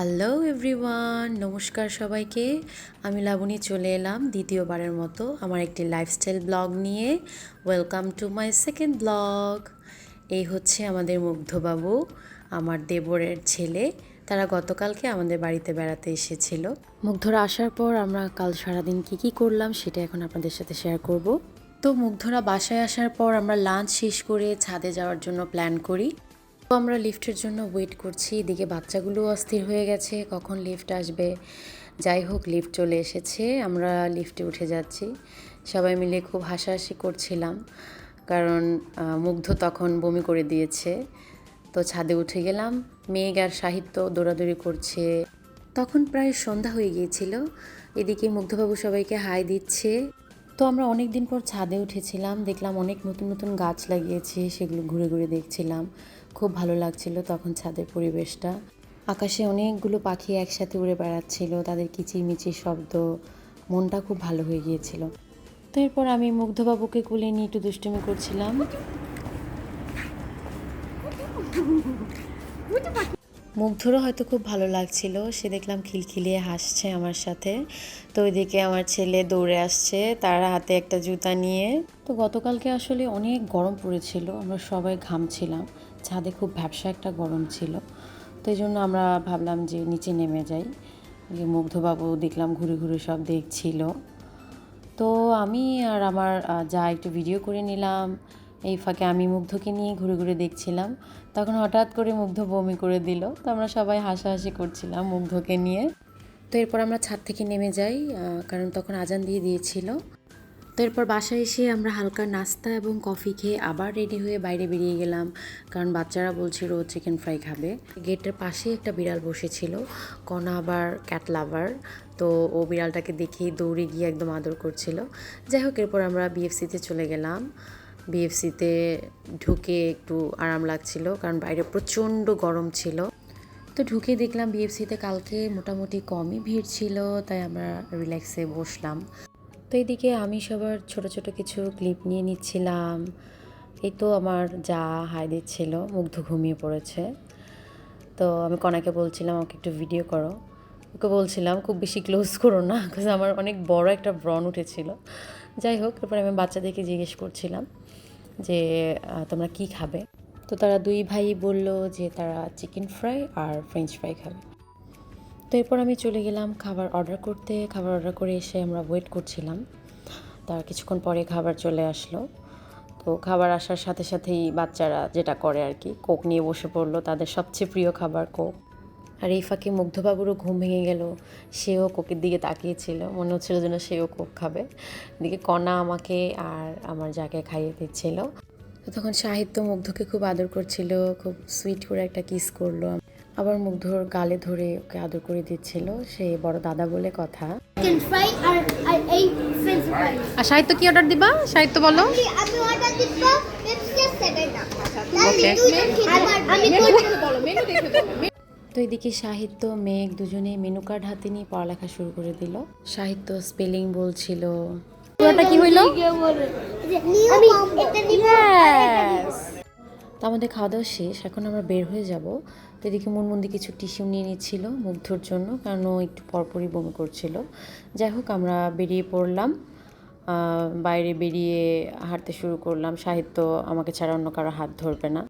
Hello everyone নমস্কার সবাইকে। আমি লাবণী চলে এলাম দ্বিতীয়বারের মতো আমার একটি লাইফস্টাইল ব্লগ নিয়ে। Welcome to my second blog এই হচ্ছে আমাদের মুগ্ধবাবু, আমার দেবরের ছেলে। তারা গতকালকে আমাদের বাড়িতে বেড়াতে এসেছিল। মুগ্ধরা আসার পর আমরা কাল সারাদিন কী কী করলাম সেটা এখন আপনাদের সাথে শেয়ার করব। তো মুগ্ধরা বাসায় আসার পর আমরা লাঞ্চ শেষ করে ছাদে যাওয়ার জন্য প্ল্যান করি। তো আমরা লিফটের জন্য ওয়েট করছি। এদিকে বাচ্চাগুলো অস্থির হয়ে গেছে। কখন লিফট আসবে? যাই হোক, লিফট চলে এসেছে। আমরা লিফটে উঠে যাচ্ছি। সবাই মিলে খুব হাসাহাসি করছিলাম। কারণ মুগ্ধ তখন বমি করে দিয়েছে। তো ছাদে উঠে গেলাম। মেঘ আর সাহিত্য দৌড়াদৌড়ি করছে। তখন প্রায় সন্ধ্যা হয়ে গিয়েছিল। এদিকে মুগ্ধবাবু সবাইকে হাই দিচ্ছে। তো আমরা অনেক দিন পর ছাদে উঠেছিলাম। দেখলাম অনেক নতুন নতুন গাছ লাগিয়েছে। সেগুলো ঘুরে ঘুরে দেখছিলাম। খুব ভালো লাগছিল তখন ছাদের পরিবেশটা আকাশে অনেকগুলো পাখি একসাথে উড়ে বেড়াচ্ছিল তাদের কিচিরমিচির শব্দ মনটা খুব ভালো হয়ে গিয়েছিল তো এরপর আমি মুগ্ধবাবুকে কুলে নিয়ে একটু দুষ্টুমি করছিলাম মুগ্ধরও হয়তো খুব ভালো লাগছিল। সে দেখলাম খিলখিলিয়ে হাসছে আমার সাথে। তো ওইদিকে আমার ছেলে দৌড়ে আসছে, তার হাতে একটা জুতা নিয়ে। তো গতকালকে আসলে অনেক গরম পড়েছিল, আমরা সবাই ঘামছিলাম ছাদে খুব ভ্যাবসা একটা গরম ছিল। তো এই জন্য আমরা ভাবলাম যে নিচে নেমে যাই। যে মুগ্ধবাবু দেখলাম ঘুরে ঘুরে সব দেখছিল। তো আমি আর আমার যা একটু ভিডিও করে নিলাম। এই ফাঁকে আমি মুগ্ধকে নিয়ে ঘুরে ঘুরে দেখছিলাম। তখন হঠাৎ করে মুগ্ধ বমি করে দিল। তো আমরা সবাই হাসাহাসি করছিলাম মুগ্ধকে নিয়ে। তো এরপর আমরা ছাদ থেকে নেমে যাই কারণ তখন আজান দিয়ে দিয়েছিল। তো এরপর বাসায় এসে আমরা হালকা নাস্তা এবং কফি খেয়ে আবার রেডি হয়ে বাইরে বেরিয়ে গেলাম। কারণ বাচ্চারা বলছিল চিকেন ফ্রাই খাবে। গেটের পাশে একটা বিড়াল বসেছিল, কণা আবার ক্যাট লাভার। তো ও বিড়ালটাকে দেখেই দৌড়ে গিয়ে একদম আদর করছিল। যাই হোক, এরপর আমরা বিএফসিতে চলে গেলাম। বিএফসিতে ঢুকে একটু আরাম লাগছিল, কারণ বাইরে প্রচণ্ড গরম ছিল। তো ঢুকে দেখলাম বিএফসিতে কালকে মোটামুটি কমই ভিড় ছিল, তাই আমরা রিল্যাক্সে বসলাম। তো এইদিকে আমি সবার ছোট ছোট কিছু ক্লিপ নিয়ে নিচ্ছিলাম। এই তো আমার যা হাই দিচ্ছিল মুগ্ধ ঘুমিয়ে পড়েছে। তো আমি কনাকে বলছিলাম, আমাকে একটু ভিডিও করো। ওকে বলছিলাম, খুব বেশি ক্লোজ করো না বিকজ আমার অনেক বড় একটা ব্রণ উঠেছিল। যাই হোক তারপরে আমি বাচ্চাদেরকে জিজ্ঞেস করছিলাম। যে তোমরা কি খাবে? তো তারা দুই ভাই বলল যে, তারা চিকেন ফ্রাই আর ফ্রেঞ্চ ফ্রাই খাবে। তো এরপর আমি চলে গেলাম খাবার অর্ডার করতে। খাবার অর্ডার করে এসে আমরা ওয়েট করছিলাম। তার কিছুক্ষণ পরে খাবার চলে আসলো। তো খাবার আসার সাথে সাথেই বাচ্চারা যেটা করে আর কি, কোক নিয়ে বসে পড়ল। তাদের সবচেয়ে প্রিয় খাবার কোক। আর এই ফাঁকে মুগ্ধবাবুরও ঘুম ভেঙে গেল। সেও কোকের দিকে তাকিয়েছিল। মনে হচ্ছিল যেন সেও কোক খাবে। এদিকে কণা আমাকে আর আমার যাকে খাইয়ে দিচ্ছিল। তো তখন সাহিত্য মুগ্ধকে খুব আদর করছিল খুব সুইট করে একটা কিস করল। আবার মুগ্ধর গালে ধরে ওকে আদর করে দিচ্ছিল। সে বড় দাদা বলে কথা। আর সাহিত্য কি অর্ডার দিবা? সাহিত্য বলো। আমি তো এদিকে সাহিত্য, মেঘ দুজনে মেনু কার্ড হাতে নিয়ে পড়ালেখা শুরু করে দিল। সাহিত্য স্পেলিং বলছিল। কি তো আমাদের খাওয়া দাওয়া শেষ, এখন আমরা বের হয়ে যাব। তো এদিকে মুনমুন্দি কিছু টিস্যু নিয়ে নিচ্ছিল মুগ্ধর জন্য, কারণ একটু পরপরই বমি করছিল। যাই হোক, আমরা বেরিয়ে পড়লাম। বাইরে বেরিয়ে হাঁটতে শুরু করলাম। সাহিত্য আমাকে ছাড়া অন্য কারও হাত ধরবে না।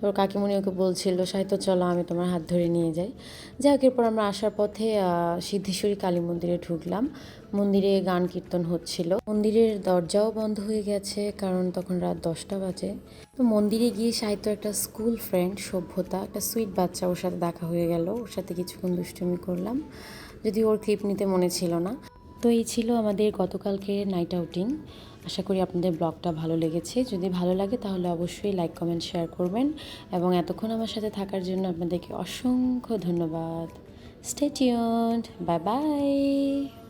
তো কাকিমণি ওকে বলছিল, সাহিত্য, চলো, আমি তোমার হাত ধরে নিয়ে যাই। হোক এরপর আমরা আসার পথে সিদ্ধেশ্বরী কালী মন্দিরে ঢুকলাম। মন্দিরে গান কীর্তন হচ্ছিল। মন্দিরের দরজাও বন্ধ হয়ে গেছে, কারণ তখন রাত দশটা বাজে। তো মন্দিরে গিয়ে সাহিত্য একটা স্কুল ফ্রেন্ড, সভ্যতা, একটা সুইট বাচ্চা ওর সাথে দেখা হয়ে গেল। ওর সাথে কিছুক্ষণ দুষ্টুমি করলাম। যদি ওর ক্লিপ নিতে মনে ছিল না। তো এই ছিল আমাদের গতকালকে নাইট আউটিং আশা করি আপনাদের ব্লগটা ভালো লেগেছে। যদি ভালো লাগে তাহলে অবশ্যই লাইক কমেন্ট শেয়ার করবেন। এবং এতক্ষণ আমার সাথে থাকার জন্য আপনাদেরকে অসংখ্য ধন্যবাদ। Stay bye bye